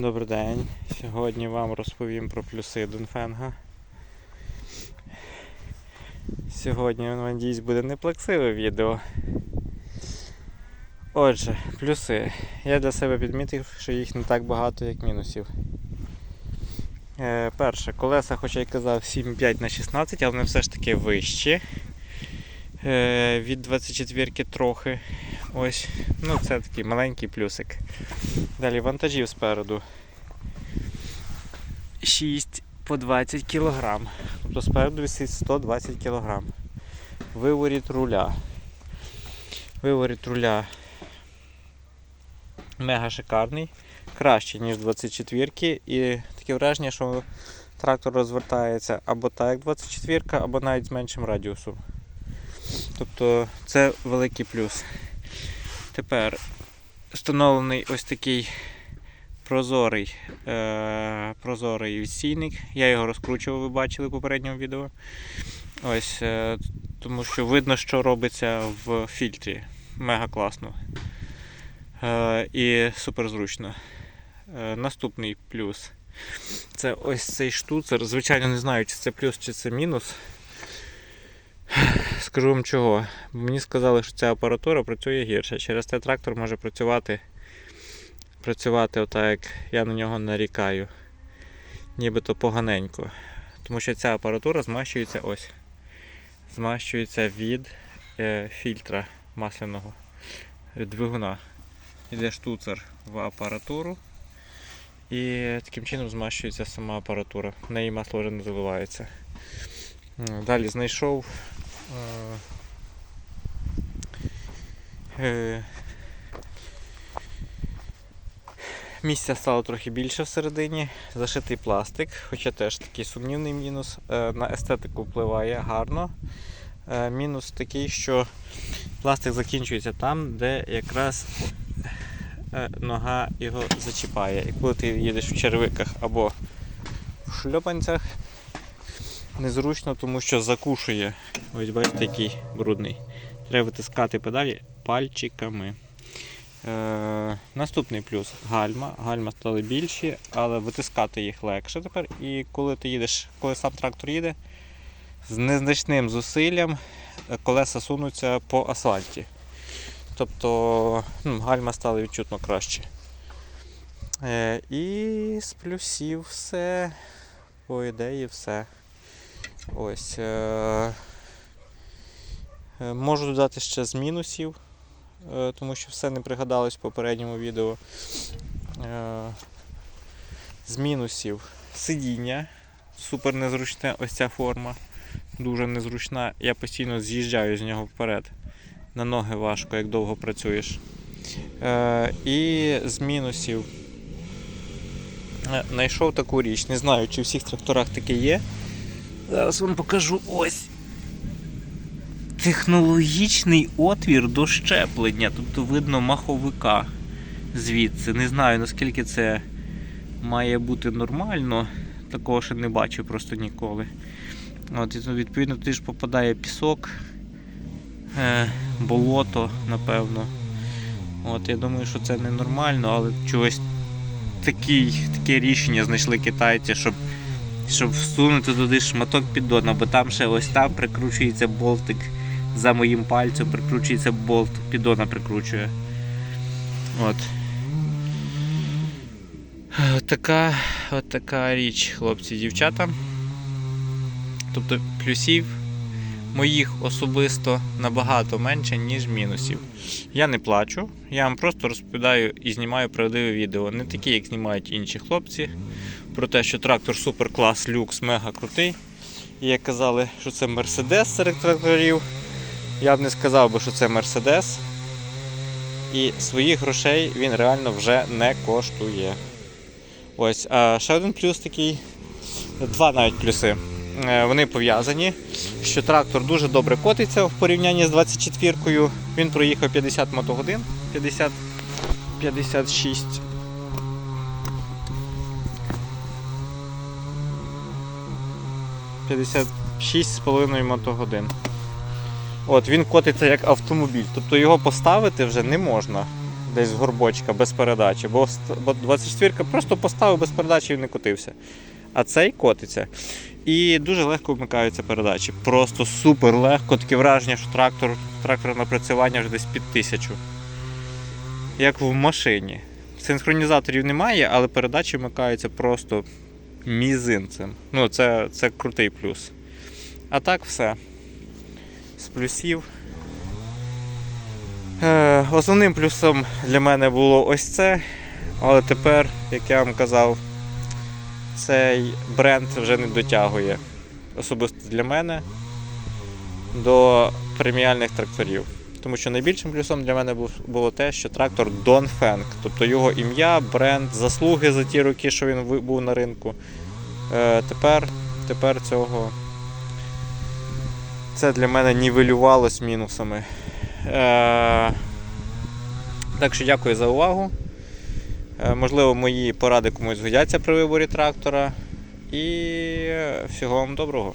Добрий день. Сьогодні вам розповім про плюси Дунфенга. Сьогодні, надіюсь, буде не плаксиве відео. Отже, плюси. Я для себе підмітив, що їх не так багато, як мінусів. Е, перше, колеса, хоча я казав 7,5 на 16, але вони все ж таки вищі. Е, від 24 трохи. Ось. Ну, це такий маленький плюсик. Далі вантажів спереду. 6 по 20 кг. Тобто спереду висить 120 кг. Виворіт руля. Виворіт руля мега шикарний. Кращий, ніж 24 і таке враження, що трактор розвертається або так, як 24, або навіть з меншим радіусом. Тобто це великий плюс. Тепер встановлений ось такий прозорий, е, прозорий відстійник. Я його розкручував, ви бачили в попередньому відео. Ось, е, тому що видно, що робиться в фільтрі. Мега класно. Е, і супер зручно. Е, наступний плюс. Це ось цей штуцер. Звичайно, не знаю, чи це плюс, чи це мінус. Скажу вам чого. Мені сказали, що ця апаратура працює гірше. Через те трактор може працювати, працювати отак, як я на нього нарікаю. Нібито поганенько. Тому що ця апаратура змащується ось. Змащується від е, фільтра масляного від двигуна. Іде штуцер в апаратуру. І таким чином змащується сама апаратура. В неї масло вже не заливається. Далі знайшов Місця стало трохи більше всередині, зашитий пластик, хоча теж такий сумнівний мінус. Е, На естетику впливає гарно. Е, Мінус такий, що пластик закінчується там, де якраз е, нога його зачіпає. І коли ти їдеш в червиках або в шльопанцях, незручно, тому що закушує. Ось бачите, який брудний. Треба витискати педалі пальчиками. Е, наступний плюс гальма. Гальма стали більші, але витискати їх легше тепер. І коли ти їдеш, коли сам трактор їде, з незначним зусиллям колеса сунуться по асфальті. Тобто ну, гальма стали відчутно краще. Е, і з плюсів все, по ідеї, все. Ось. Е, е, можу додати ще з мінусів, е, тому що все не пригадалось в попередньому відео. З мінусів сидіння. Супер незручна ось ця форма. Дуже незручна. Я постійно з'їжджаю з нього вперед. На ноги важко, як довго працюєш. Е, і з мінусів знайшов таку річ. Не знаю, чи в всіх тракторах таке є. Зараз вам покажу ось. Технологічний отвір до щеплення. Тобто видно маховика звідси. Не знаю наскільки це має бути нормально. Такого ще не бачив просто ніколи. От, і відповідно туди ж попадає пісок, е, болото, напевно. От, я думаю, що це ненормально, але чогось такий, таке рішення знайшли китайці, щоб щоб всунути туди шматок піддона, бо там ще ось там прикручується болтик за моїм пальцем, прикручується болт, піддона прикручує. От. От така, от така річ, хлопці, дівчата. Тобто плюсів моїх особисто набагато менше, ніж мінусів. Я не плачу, я вам просто розповідаю і знімаю правдиве відео. Не такі, як знімають інші хлопці про те, що трактор супер клас, люкс, мега крутий. І як казали, що це Мерседес серед тракторів, я б не сказав би, що це Мерседес. І своїх грошей він реально вже не коштує. Ось, а ще один плюс такий, два навіть плюси. Е, Вони пов'язані, що трактор дуже добре котиться в порівнянні з 24-кою. Він проїхав 50 мотогодин, 50, 56 56,5 мотогодин. От, він котиться як автомобіль. Тобто його поставити вже не можна. десь з горбочка без передачі. Бо, ст- бо 24 просто поставив без передачі і не котився. А цей котиться. І дуже легко вмикаються передачі. Просто супер легко. Таке враження, що трактор, трактор напрацювання вже десь під тисячу. Як в машині. Синхронізаторів немає, але передачі вмикаються просто мізинцем. Ну, це, це крутий плюс. А так все. З плюсів. Е, основним плюсом для мене було ось це. Але тепер, як я вам казав, цей бренд вже не дотягує особисто для мене до преміальних тракторів. Тому що найбільшим плюсом для мене було те, що трактор Dongfeng, тобто його ім'я, бренд, заслуги за ті роки, що він був на ринку. Е, тепер, тепер цього це для мене нівелювалось мінусами. Е, так що дякую за увагу. Е, Можливо, мої поради комусь згодяться при виборі трактора. І всього вам доброго.